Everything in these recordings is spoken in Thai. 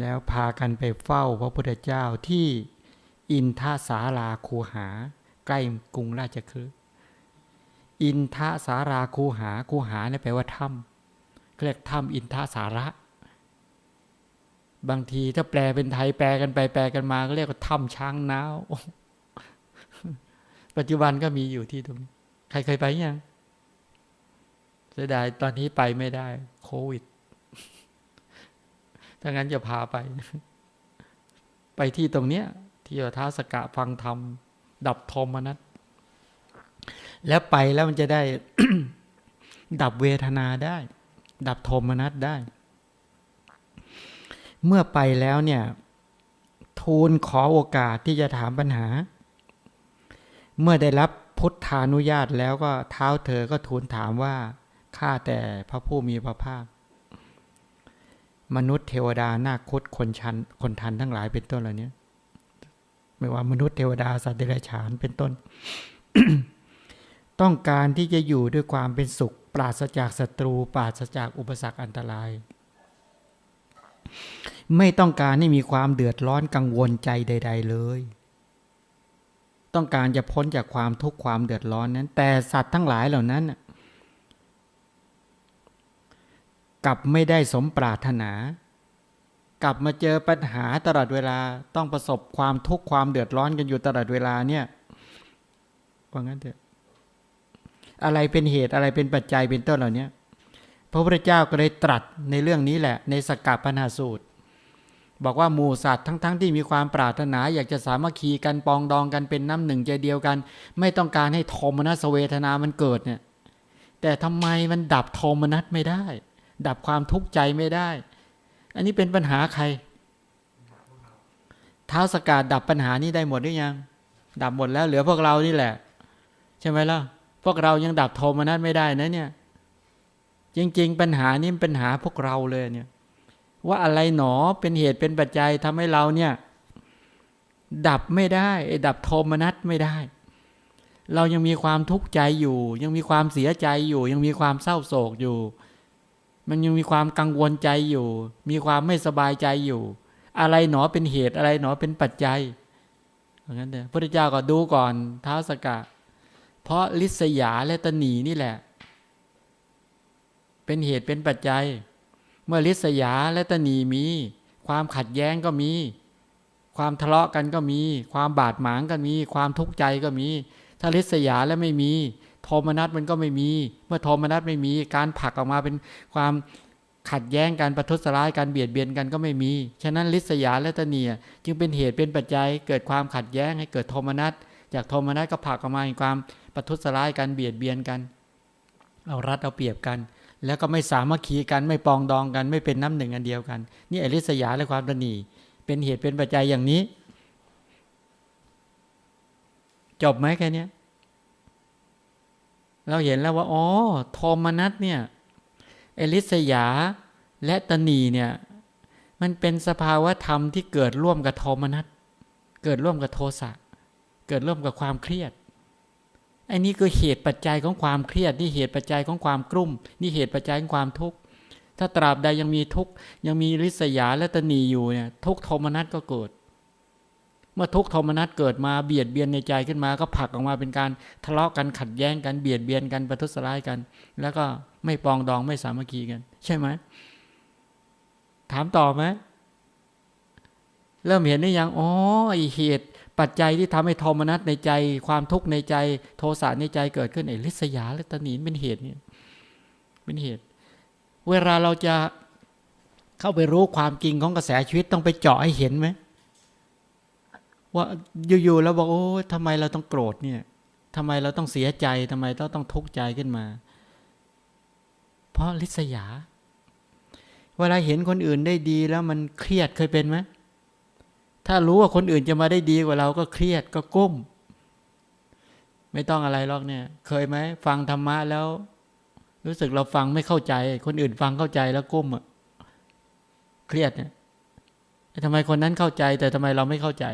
แล้วพากันไปเฝ้าพระพุทธเจ้าที่อินทสาราคูหา ใกล้กรุงราชคฤห์อินทสาราคูหาคูหาเนี่ยแปลว่าถ้ำเรียกถ้ำอินทสาระ บางทีถ้าแปลเป็นไทยแปลกันไปแปลกันมา ก็เรียกว่าถ้ำช้างน้าวปัจจุบันก็มีอยู่ที่ตรงนี้ ใครเคยไปยังเสียดายตอนนี้ไปไม่ได้ โควิด ถ้างั้นจะพาไป ไปที่ตรงเนี้ย ที่วัท้าสกะฟังธรรม ดับทมนัตแล้วไปแล้วมันจะได้ ดับเวทนาได้ ดับโทมนัสได้ เมื่อไปแล้วเนี่ย ทูลขอโอกาสที่จะถามปัญหา เมื่อได้รับพุทธานุญาตแล้วก็เท้าเธอก็ทูลถามว่าข้าแต่พระผู้มีพระภาค มนุษย์เทวดานาคุดคนชันคนทันทั้งหลายเป็นต้นเหล่านี้ไม่ว่ามนุษย์เทวดาสัตว์เดรัจฉานเป็นต้น ต้องการที่จะอยู่ด้วยความเป็นสุข ปราศจากศัตรู ปราศจากอุปสรรคอันตราย ไม่ต้องการให้มีความเดือดร้อนกังวลใจใด ๆ เลย ต้องการจะพ้นจากความทุกข์ความเดือดร้อนนั้น แต่สัตว์ทั้งหลายเหล่านั้น กลับไม่ได้สมปรารถนา กลับมาเจอปัญหาตลอดเวลาต้องประสบความทุกข์ความเดือดร้อนกันอยู่ตลอดเวลาเนี่ยว่างั้นเถอะอะไรเป็นเหตุอะไรเป็นปัจจัยเป็นต้นเหล่านี้พระพุทธเจ้าก็เลยตรัสในเรื่องนี้แหละ ในสกัดปัญหาสูตร บอกว่าหมู่สัตว์ทั้งๆทที่มีความปรารถนา อยากจะสามัคคีกันปองดองกันเป็นน้ำหนึ่งใจเดียวกัน ไม่ต้องการให้โทมนัสเวทนามันเกิดเนี่ยแต่ทำไมมันดับโทมนัสไม่ได้ ดับความทุกข์ใจไม่ได้ อันนี้เป็นปัญหาใคร เท้าสกัดดับปัญหานี้ได้หมดหรือยัง ดับหมดแล้วเหลือพวกเรานี่แหละ ใช่ไหมล่ะ พวกเรายังดับโทมนัสไม่ได้นะเนี่ย จริง ๆ ปัญหานี้เป็นปัญหาพวกเราเลยเนี่ย ว่าอะไรหนอเป็นเหตุเป็นปัจจัยทำให้เราเนี่ย ดับไม่ได้ดับโทมนัสไม่ได้เรายังมีความทุกข์ใจอยู่ ยังมีความเสียใจอยู่ ยังมีความเศร้าโศกอยู่ มันยังมีความกังวลใจอยู่ มีความไม่สบายใจอยู่ อะไรหนอเป็นเหตุอะไรหนอเป็นปัจจัยอย่างนั้นเถอะพระเจ้าก็ดูก่อนเท้าสกะ เพราะลิษยาและตนีนี่แหละ เป็นเหตุเป็นปัจจัย เมื่อลิษยาและตนีมี ความขัดแย้งก็มี ความทะเลาะกันก็มี ความบาดหมางก็มี ความทุกข์ใจก็มี ถ้าลิษยาและไม่มี โทมนัสมันก็ไม่มี เมื่อโทมนัสไม่มีการผลักออกมาเป็นความขัดแย้งกันประทุษร้ายการเบียดเบียนกันก็ไม่มี ฉะนั้นลิษยาและตเนียจึงเป็นเหตุเป็นปัจจัยเกิดความขัดแย้งให้เกิดโทมนัสจากโทมนัสก็ผลักออกมาเป็นความประทุษร้ายกันเบียดเบียนกัน เอารัดเอาเปรียบกัน แล้วก็ไม่สามัคคีกันไม่ปองดองกันไม่เป็นน้ำหนึ่งอันเดียวกัน นี่อริษยาและความตนีเป็นเหตุเป็นปัจจัยอย่างนี้ จบไหมแค่นี้ เราเห็นแล้วว่า อ๋อ โทมนัสเนี่ย เอริษยาและตนีเนี่ย มันเป็นสภาวะธรรมที่เกิดร่วมกับโทมนัส เกิดร่วมกับโทสะ เกิดร่วมกับความเครียด อันนี้คือเหตุปัจจัยของความเครียด นี่เหตุปัจจัยของความกลุ่ม นี่เหตุปัจจัยของความทุกข์ ถ้าตราบใดยังมีทุกข์ ยังมีริษยาและตนีอยู่เนี่ย ทุกโทมนัสก็เกิด มื่อทุกโทมนัสเกิดมาเบียดเบียนในใจขึ้นมา ก็ผลักออกมาเป็นการทะเลาะกันขัดแย้งกันเบียดเบียนกันประทุษร้ายกัน แล้วก็ไม่ปองดองไม่สามัคคีกัน ใช่ไหมถามต่อไหมเริ่มเห็นได้ยังอ๋อไอเหตุปัจจัยที่ทำให้โทมนัสในใจ ความทุกข์ในใจ โทสะในใจเกิดขึ้นไอ้ลิษยาและตนีเป็นเหตุเนี่ยเป็นเหตุ เวลาเราจะเข้าไปรู้ความจริงของกระแสชีวิตต้องไปเจาะให้เห็นไหม ว่าอยู่ๆแล้วบอกโอ้ทำไมเราต้องโกรธเนี่ยทำไมเราต้องเสียใจทำไมเราต้องทุกข์ใจขึ้นมา เพราะลิษยา เวลาเห็นคนอื่นได้ดีแล้วมันเครียดเคยเป็นไหมถ้ารู้ว่าคนอื่นจะมาได้ดีกว่าเราก็เครียดก็ก้ม ไม่ต้องอะไรหรอกเนี่ย เคยไหมฟังธรรมะแล้ว รู้สึกเราฟังไม่เข้าใจ คนอื่นฟังเข้าใจแล้วก้มอะเครียดเนี่ยทำไมคนนั้นเข้าใจแต่ทำไมเราไม่เข้าใจ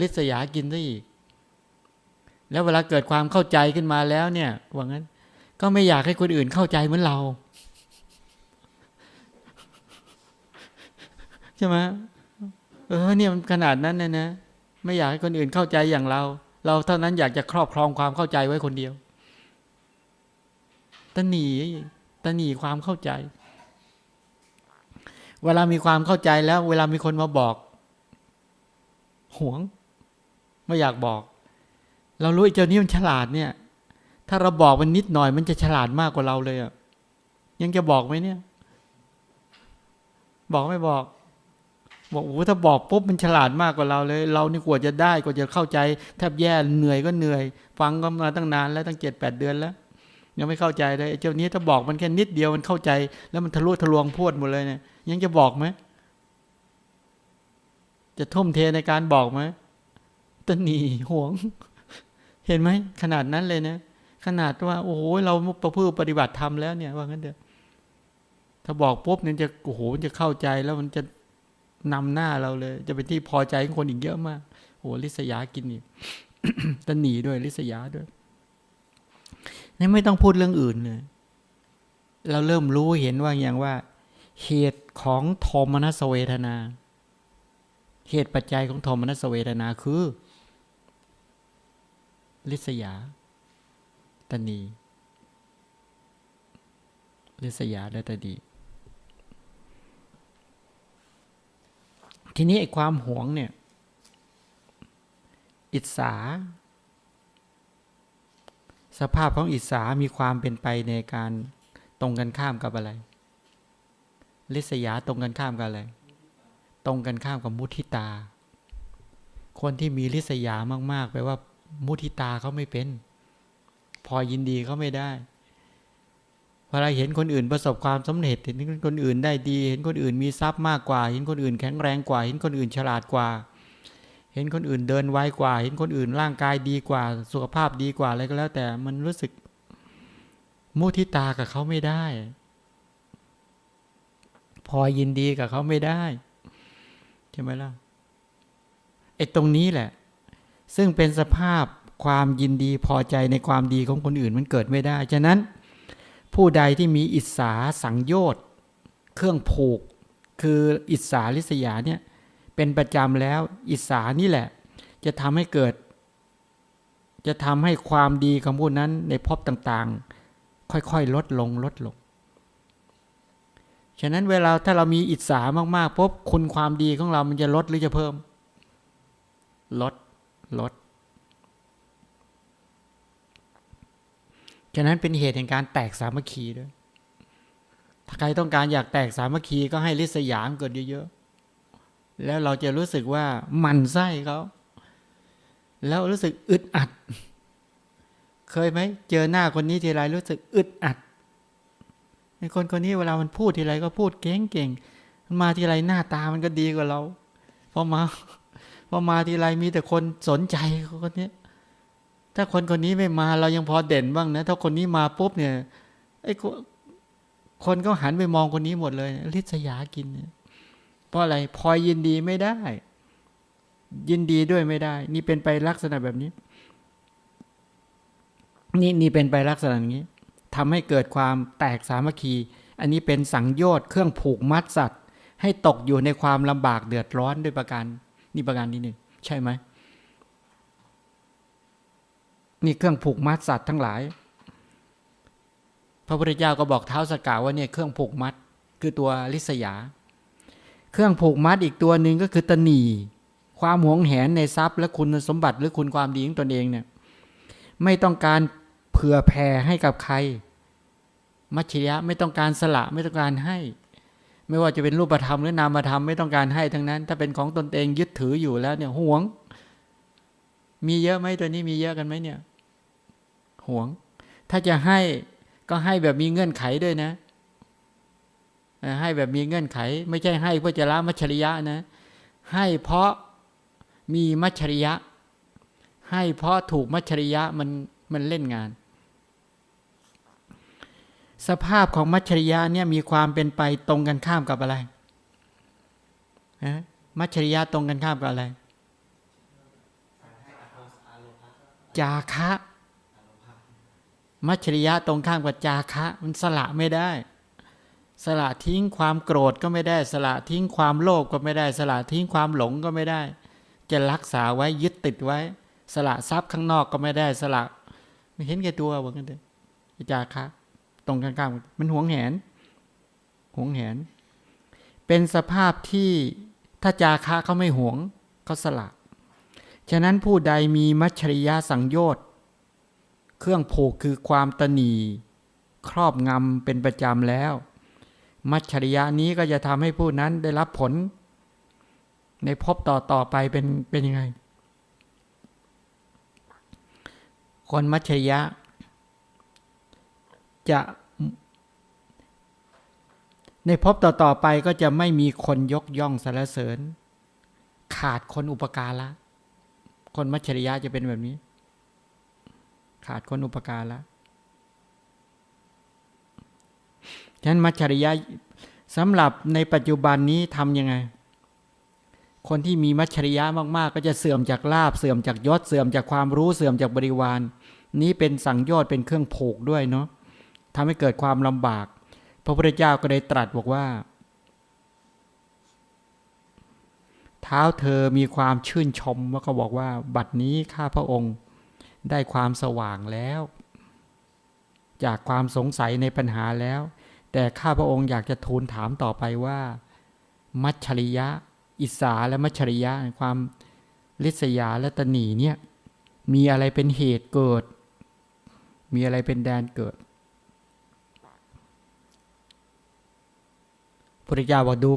ลิษยากินซะอีก แล้วเวลาเกิดความเข้าใจขึ้นมาแล้วเนี่ยว่างั้น ก็ไม่อยากให้คนอื่นเข้าใจเหมือนเรา ใช่ไหมเออเนี่ยมันขนาดนั้นนะนะไม่อยากให้คนอื่นเข้าใจอย่างเรา เราเท่านั้นอยากจะครอบครองความเข้าใจไว้คนเดียวตะหนีตะหนีความเข้าใจ เวลามีความเข้าใจแล้ว เวลามีคนมาบอก หวง ไม่อยากบอก เรารู้ไอ้เจ้านี้มันฉลาดเนี่ย ถ้าเราบอกมันนิดหน่อย มันจะฉลาดมากกว่าเราเลยอะยังจะบอกไหมเนี่ย บอกไม่บอก บอกโอ้ถ้าบอกปุ๊บมันฉลาดมากกว่าเราเลย เรานี่กว่าจะได้กว่าจะเข้าใจ แทบแย่เหนื่อยก็เหนื่อย ฟังก็มาตั้งนานแล้วตั้งเจ็ดแปดเดือนแล้วยังไม่เข้าใจเลยไอ้เจ้านี้ถ้าบอกมันแค่นิดเดียวมันเข้าใจ แล้วมันทะลุทะลวงพูดหมดเลยเนี่ยยังจะบอกไหม จะทุ่มเทในการบอกไหมตะหนีห่วง เห็นไหมขนาดนั้นเลยนะขนาดว่า โอ้โหเราประพฤติปฏิบัติธรรมแล้วเนี่ยว่างั้นเถอะถ้าบอกปุ๊บเนี่ยจะโอ้โหจะเข้าใจแล้วมันจะนำหน้าเราเลย จะเป็นที่พอใจของคนอีกเยอะมากโอ้โหลิษยากินอีกตะหนีด้วยลิษยาด้วยนี่ไม่ต้องพูดเรื่องอื่นเลยเราเริ่มรู้เห็นว่าอย่างว่า เหตุของโทมนัสเวทนา เหตุปัจจัยของโทมนัสเวทนาคือ ลิษยา ตนี ลิษยาและตนีทีนี้ไอ้ความหวงเนี่ย อิจฉาสภาพของอิจฉามีความเป็นไปในการตรงกันข้ามกับอะไร ลิษยาตรงกันข้ามกับอะไร ตรงกันข้ามกับมุทิตา คนที่มีลิษยามาก ๆ แปลว่า มุทิตาเขาไม่เป็น พอยินดีเขาไม่ได้เวลาเห็นคนอื่นประสบความสำเร็จเห็นคนอื่นได้ดี เห็นคนอื่นมีทรัพย์มากกว่า เห็นคนอื่นแข็งแรงกว่า เห็นคนอื่นฉลาดกว่า เห็นคนอื่นเดินไวกว่า เห็นคนอื่นร่างกายดีกว่า สุขภาพดีกว่าอะไรก็แล้ว แต่มันรู้สึกมุทิตากับเขาไม่ได้ พอยินดีกับเขาไม่ได้ ใช่ไหมล่ะไอ้ตรงนี้แหละ ซึ่งเป็นสภาพความยินดีพอใจในความดีของคนอื่นมันเกิดไม่ได้ ฉะนั้น ผู้ใดที่มีอิสาสังโยชน์ เครื่องผูก คืออิสาลิษยาเนี่ยเป็นประจำแล้วอิสานี่แหละ จะทำให้เกิด จะทำให้ความดีของผู้นั้นในภพต่างๆ ค่อยๆ ลดลงลดลง ฉะนั้นเวลาถ้าเรามีอิสามากๆพบคุณความดีของเรามันจะลดหรือจะเพิ่ม ลด ลด ฉะนั้นเป็นเหตุแห่งการแตกสามัคคีด้วย ถ้าใครต้องการอยากแตกสามัคคีก็ให้ลิษยามเกิดเยอะๆ แล้วเราจะรู้สึกว่ามันไส้เขา แล้วรู้สึกอึดอัด เคยไหม เจอหน้าคนนี้ทีไรรู้สึกอึดอัด ไอ้คนคนนี้เวลามันพูดทีไรก็พูดเก่งๆมันมาทีไรหน้าตามันก็ดีกว่าเราพอมาพอมาทีไรมีแต่คนสนใจคนนี้ถ้าคนคนนี้ไม่มาเรายังพอเด่นบ้างนะถ้าคนนี้มาปุ๊บเนี่ยไอ้คนก็หันไปมองคนนี้หมดเลยลิษยากินเพราะอะไรพอยยินดีไม่ได้ ยินดีด้วยไม่ได้ นี่เป็นไปลักษณะแบบนี้ นี่นี่เป็นไปลักษณะอย่างนี้ ทำให้เกิดความแตกสามัคคี อันนี้เป็นสังโยชน์เครื่องผูกมัดสัตว์ ให้ตกอยู่ในความลำบากเดือดร้อนด้วยประการนี่ประการนี้หนึ่งใช่ไหมนี่เครื่องผูกมัดสัตว์ทั้งหลาย พระพุทธเจ้าก็บอกเท้าสกาวว่าเนี่ยเครื่องผูกมัดคือตัวลิษยา เครื่องผูกมัดอีกตัวหนึ่งก็คือตนีความหวงแหนในทรัพย์และคุณสมบัติหรือคุณความดีของตนเองเนี่ยไม่ต้องการ เผื่อแผ่ให้กับใคร มัชฌิยะไม่ต้องการสละไม่ต้องการให้ ไม่ว่าจะเป็นรูปธรรมหรือนามธรรมไม่ต้องการให้ทั้งนั้น ถ้าเป็นของตนเองยึดถืออยู่แล้วเนี่ยห่วง มีเยอะไหมตัวนี้มีเยอะกันไหมเนี่ยห่วง ถ้าจะให้ก็ให้แบบมีเงื่อนไขด้วยนะ ให้แบบมีเงื่อนไข ไม่ใช่ให้เพื่อจะละมัชชริยะนะ ให้เพราะมีมัชชริยะ ให้เพราะถูกมัชชริยะมันมันเล่นงาน สภาพของมัชชริยะเนี่ยมีความเป็นไปตรงกันข้ามกับอะไรมัชชริยะตรงกันข้ามกับอะไร จาคะ มัชริยะตรงข้ามกับจาคะ มันสละไม่ได้ สละทิ้งความโกรธก็ไม่ได้ สละทิ้งความโลภก็ไม่ได้ สละทิ้งความหลงก็ไม่ได้ จะรักษาไว้ยึดติดไว้ สละทรัพย์ข้างนอกก็ไม่ได้ สละ ไม่เห็นแก่ตัวว่ากันเถอะจาคะ ตรงกันข้ามมันหวงแหนหวงแหน เป็นสภาพที่ถ้าจาคะเขาไม่หวงเขาสละฉะนั้นผู้ใดมีมัชริยะสังโยชน์เครื่องผูกคือความตนีครอบงำเป็นประจำแล้ว มัชริยะนี้ก็จะทำให้ผู้นั้นได้รับผล ในภพต่อต่อไปเป็นเป็นยังไง คนมัชริยะ จะในภพต่อต่อไปก็จะไม่มีคนยกย่องสรรเสริญ ขาดคนอุปการละคนมัชริยะจะเป็นแบบนี้ ขาดคนอุปการละฉะนั้นมัชริยะสำหรับในปัจจุบันนี้ทำยังไง คนที่มีมัชริยะมากๆ ก็จะเสื่อมจากลาบเสื่อมจากยศเสื่อมจากความรู้เสื่อมจากบริวารนี้เป็นสังโยชน์เป็นเครื่องผูกด้วยเนาะ ทำให้เกิดความลำบาก พระพุทธเจ้าก็ได้ตรัสบอกว่า เท้าเธอมีความชื่นชมแล้วก็บอกว่า บัดนี้ข้าพระองค์ได้ความสว่างแล้ว จากความสงสัยในปัญหาแล้ว แต่ข้าพระองค์อยากจะทูลถามต่อไปว่า มัชริยะ อิสาและมัชชริยะความลิษยาและตนีเนี่ยมีอะไรเป็นเหตุเกิด มีอะไรเป็นแดนเกิด พุทธเจ้าบอกดู